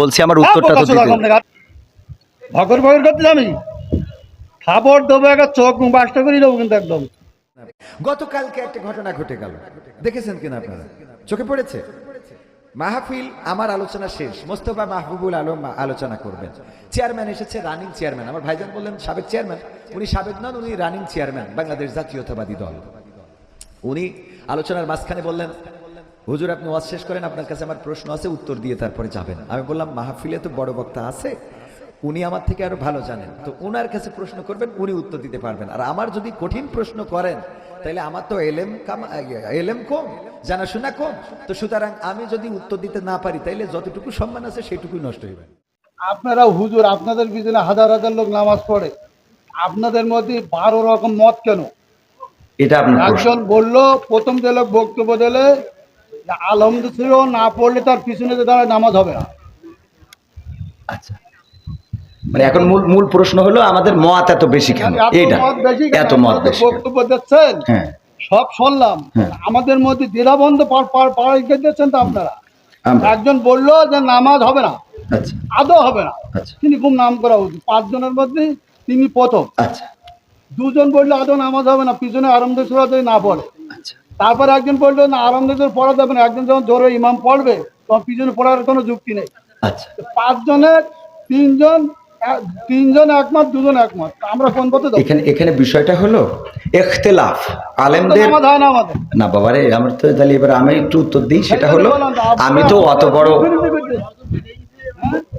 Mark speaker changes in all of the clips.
Speaker 1: বলছি আমার উত্তরটা তো দিতে।
Speaker 2: ভগর ভগর করতে আমি খাবার দেবো একটা চোখ মুখ বাসটা করে দেবো কিন্তু একদম।
Speaker 3: গতকালকে একটা ঘটনা ঘটে গেল। দেখেছেন কিনা আপনারা? চোখে পড়েছে? মাহফিল আমার আলোচনা শেষ। মোস্তফা মাহবুবুল আলম আলোচনা করবেন। চেয়ারম্যান এসেছে রানিং চেয়ারম্যান আমার ভাইজান বললেন সাবেক চেয়ারম্যান উনি সাবেক নন উনি রানিং চেয়ারম্যান বাংলাদেশ জাতীয়তাবাদী দল। উনি আলোচনার মাঝখানে বললেন হুজুর আপনি ওয়াজ শেষ করেন আপনার কাছে আমার প্রশ্ন আছে উত্তর দিয়ে তারপরে যাবেন। আমি বললাম মাহফিলে তো বড় বক্তা আছে উনি আমার থেকে আরও ভালো জানেন। তো উনার কাছে প্রশ্ন করবেন উনি উত্তর দিতে পারবেন। আর আমার যদি কঠিন প্রশ্ন করেন তাহলে আমার তো এলেম কাম এলেম কম জানাশোনা কম। তো সুতরাং আমি যদি উত্তর দিতে না পারি তাইলে যতটুকু সম্মান আছে সেটুকুই নষ্ট হইবে।
Speaker 2: আপনারা হুজুর আপনাদের পিছনে হাজার হাজার লোক নামাজ পড়ে। আপনাদের মধ্যে বারো রকম মত কেন?
Speaker 1: এটা
Speaker 2: একজন বলল প্রথম যে লোক বক্তব্য দিলে ছিল না পড়লে তার পিছনে যে দাঁড়ায় নামাজ হবে না।
Speaker 1: আচ্ছা। মানে এখন মূল মূল প্রশ্ন হলো আমাদের মত এত বেশি কেন?
Speaker 2: এত মত বেশি কেন?
Speaker 1: এত মত বেশি
Speaker 2: বক্তব্য দিচ্ছেন।
Speaker 1: হ্যাঁ।
Speaker 2: সব শুনলাম।
Speaker 1: হ্যাঁ।
Speaker 2: আমাদের মধ্যে দ্বিধাবন্ধ পাড়াই দিচ্ছেন তো আপনারা। একজন বলল যে নামাজ হবে না।
Speaker 1: আচ্ছা।
Speaker 2: আদৌ হবে না।
Speaker 1: আচ্ছা।
Speaker 2: তিনি খুব নাম করা উচিত। পাঁচজনের মধ্যে তিনি প্রথম।
Speaker 1: আচ্ছা।
Speaker 2: দুজন বলল আদৌ নামাজ হবে না। পিছনে আরম্ভ না পড়ে।
Speaker 1: আচ্ছা।
Speaker 2: তারপরে একজন বলল না আরম্ভ পড়া যাবে না। একজন যখন জোরে ইমাম পড়বে তখন পিছনে পড়ার কোনো যুক্তি নেই।
Speaker 1: আচ্ছা।
Speaker 2: পাঁচজনের তিনজন তিনজন একমত দুজন একমত। আমরা কোন পথে
Speaker 1: এখানে এখানে বিষয়টা হলো এখতেলাফ। আলেমদের
Speaker 2: হয় না আমাদের।
Speaker 1: না বাবারে আমার তো তাহলে এবার আমি একটু উত্তর দিই। সেটা হলো আমি তো অত বড়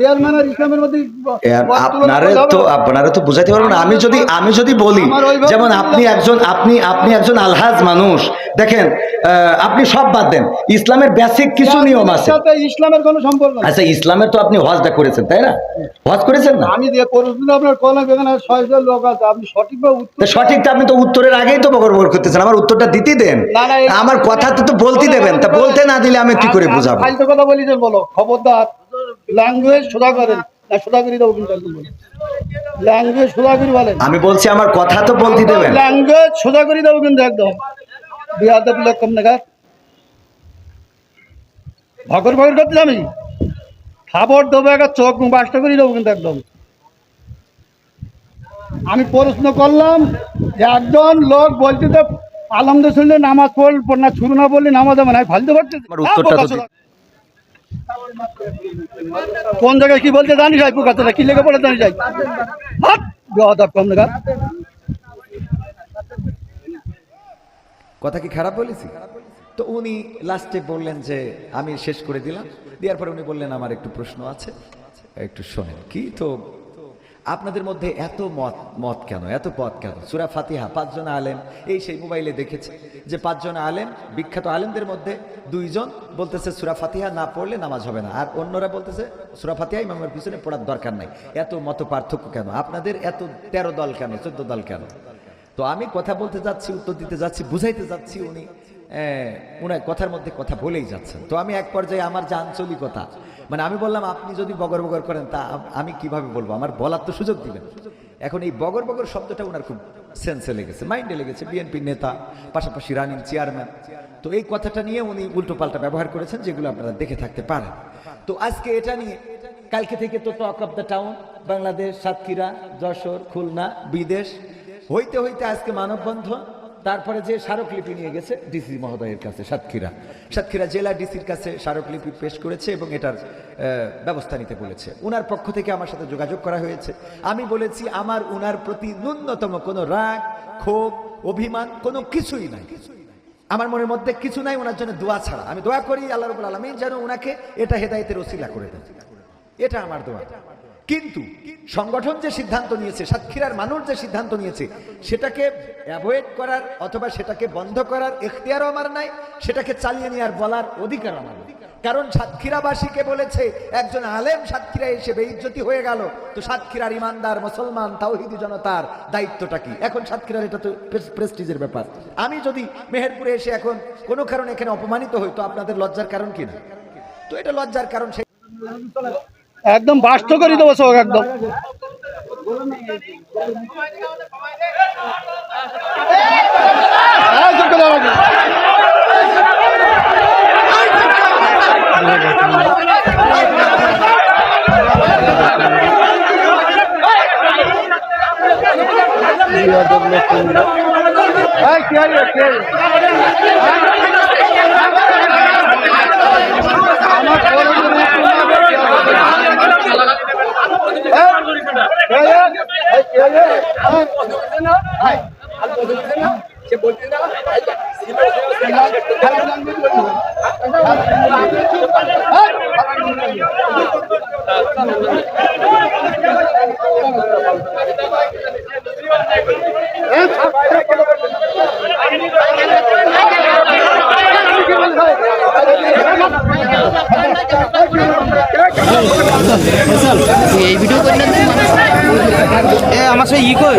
Speaker 2: ইসলামের মধ্যে
Speaker 1: আপনারে তো আপনারা তো বুঝাতে পারব আমি যদি আমি যদি বলি যেমন আপনি একজন আপনি আপনি একজন আলহাজ মানুষ। দেখেন আপনি সব বাদ দেন। ইসলামের বেসিক কিছু নিয়ম আছে।
Speaker 2: ইসলামের কোনো সম্পর্ক
Speaker 1: আচ্ছা ইসলামের তো আপনি হজটা করেছেন তাই না? হজ করেছেন না?
Speaker 2: আমি যে আপনার কলম এখানে ছয়জন লোক আছে আপনি উত্তর
Speaker 1: আপনি তো উত্তরের আগেই তো বকর করতেছেন। আমার উত্তরটা দিতে দেন। আমার কথা তো বলতে দেবেন। তা বলতে না দিলে আমি কি করে
Speaker 2: আপ-
Speaker 1: বুঝাবো?
Speaker 2: কথা বলিছেন বলো খবরদার। ল্যাঙ্গুয়েজ সোজা করেন না সোজা করে দেবো কিন্তু একদম ল্যাঙ্গুয়েজ সোজা করে বলেন।
Speaker 1: আমি বলছি আমার কথা তো বলতে দেবেন।
Speaker 2: ল্যাঙ্গুয়েজ সোজা করে দেবো কিন্তু একদম। বিহার দেখা। ভগর ভগর করতে আমি খাবার দেবো একটা চোখ বাসটা করে দেবো কিন্তু একদম। আমি প্রশ্ন করলাম যে একজন লোক বলতে তো আলমদ শুনলে নামাজ পড়ল না শুরু না বললে নামাজ হবে না ফালতু করতে
Speaker 1: আমার উত্তরটা তো দিন।
Speaker 2: কোন জায়গায় কি বলতে জানি যাই পুকাতে কি লেগে পড়ে জানি যাই কম লেগা
Speaker 3: কথা কি খারাপ বলেছি? তো উনি লাস্টে বললেন যে, আমি শেষ করে দিলাম। দেওয়ার পরে উনি বললেন, আমার একটু প্রশ্ন আছে। একটু শোনেন, কি? তো আপনাদের মধ্যে এত মত মত কেন? এত পথ কেন? সুরা ফাতিহা, পাঁচজন আলেম, এই সেই মোবাইলে দেখেছে যে পাঁচজন আলেম, বিখ্যাত আলেমদের মধ্যে দুইজন বলতেছে সুরা ফাতিহা না পড়লে নামাজ হবে না। আর অন্যরা বলতেছে সুরা ফাতিহা ইমামের পিছনে পড়ার দরকার নাই। এত মত পার্থক্য কেন? আপনাদের এত তেরো দল কেন? চোদ্দ দল কেন? তো আমি কথা বলতে যাচ্ছি, উত্তর দিতে যাচ্ছি, বুঝাইতে যাচ্ছি উনি উনার কথার মধ্যে কথা বলেই যাচ্ছেন। তো আমি এক পর্যায়ে আমার যে আঞ্চলিকতা মানে আমি বললাম, আপনি যদি বগর বগর করেন, তা আমি কীভাবে বলব? আমার বলার তো সুযোগ দিবেন। এখন এই বগর বগর শব্দটা ওনার খুব সেন্সে লেগেছে মাইন্ডে লেগেছে বিএনপির নেতা, পাশাপাশি রানিং চেয়ারম্যান তো এই কথাটা নিয়ে উনি উল্টো পাল্টা ব্যবহার করেছেন, যেগুলো আপনারা দেখে থাকতে পারেন। তো আজকে এটা নিয়ে, কালকে থেকে তো talk of the town Bangladesh, Satkhira, Jessore, Khulna, বিদেশ। হইতে হইতে আজকে মানববন্ধন তারপরে যে স্মারকলিপি নিয়ে গেছে ডিসি মহোদয়ের কাছে, সাতক্ষীরা। সাতক্ষীরা জেলা ডিসির কাছে স্মারকলিপি পেশ করেছে এবং এটার ব্যবস্থা নিতে বলেছে। উনার পক্ষ থেকে আমার সাথে যোগাযোগ করা হয়েছে। আমি বলেছি, আমার উনার প্রতি ন্যূনতম কোনো রাগ, ক্ষোভ, অভিমান কোনো কিছুই নাই। আমার মনের মধ্যে কিছু নাই, ওনার জন্য দোয়া ছাড়া। আমি দোয়া করি আল্লাহ রবুল আলমী যেন ওনাকে এটা হেদায়েতের ওসিলা করে দেন। এটা আমার দোয়া। কিন্তু সংগঠন যে সিদ্ধান্ত নিয়েছে, সাতক্ষীরার মানুষ যে সিদ্ধান্ত নিয়েছে, সেটাকে অ্যাভয়েড করার অথবা সেটাকে বন্ধ করার এখতিয়ারও আমার নাই, সেটাকে চালিয়ে নেওয়ার বলার অধিকার আমার কারণ সাতক্ষীরাবাসীকে বলেছে, একজন আলেম সাতক্ষীরা এসে বেইজ্জতি হয়ে গেল, তো সাতক্ষীরার ইমানদার মুসলমান তাওহিদি জনতার দায়িত্বটা কি? এখন সাতক্ষীরার এটা তো প্রেস্টিজের ব্যাপার। আমি যদি মেহেরপুরে এসে এখন কোনো কারণে এখানে অপমানিত হই, তো আপনাদের লজ্জার কারণ কি না? তো এটা লজ্জার কারণ সে
Speaker 2: একদম বাস্ত করে দেবো সব একদম হ্যাঁ, চুপ করে রাখো। এই, কি হলো, কি হলো? আমার বড় বড়
Speaker 4: এই ভিডিও করলে এ আমার সাথে ই কই?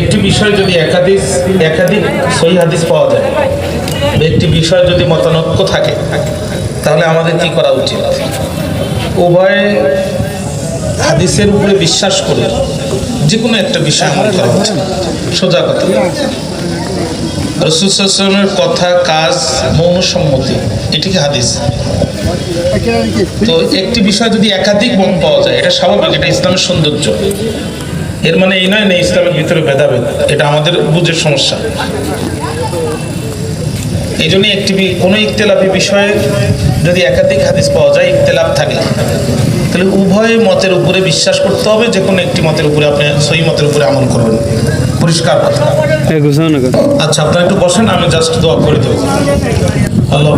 Speaker 5: একটি বিষয় যদি একাধিক একাধিক সহি হাদিস পাওয়া যায়, একটি বিষয় যদি মতানৈক্য থাকে, তাহলে আমাদের কি করা উচিত? উভয়ে হাদিসের উপরে বিশ্বাস করে যে কোনো একটা বিষয় আমল করা উচিত। সোজা কথা। রসুলের কথা, কাজ, মৌন সম্মতি, এটিকে হাদিস। তো একটি বিষয় যদি একাধিক মত পাওয়া যায়, এটা স্বাভাবিক, এটা ইসলামের সৌন্দর্য। এর মানে এই নয়, না, ইসলামের ভিতরে ভেদাভেদ, এটা আমাদের বুঝের সমস্যা। এই জন্য একটি কোনো ইকতলাপি বিষয়ে যদি একাধিক হাদিস পাওয়া যায় ইকতলাপ থাকে। তাহলে উভয় মতের উপরে বিশ্বাস করতে হবে যে কোনো একটি মতের উপরে আপনি সহি মতের উপরে আমল করবেন। পরিষ্কার কথা। আচ্ছা আপনারা একটু বসেন আমি জাস্ট দোয়া করে দেবো। আল্লাহ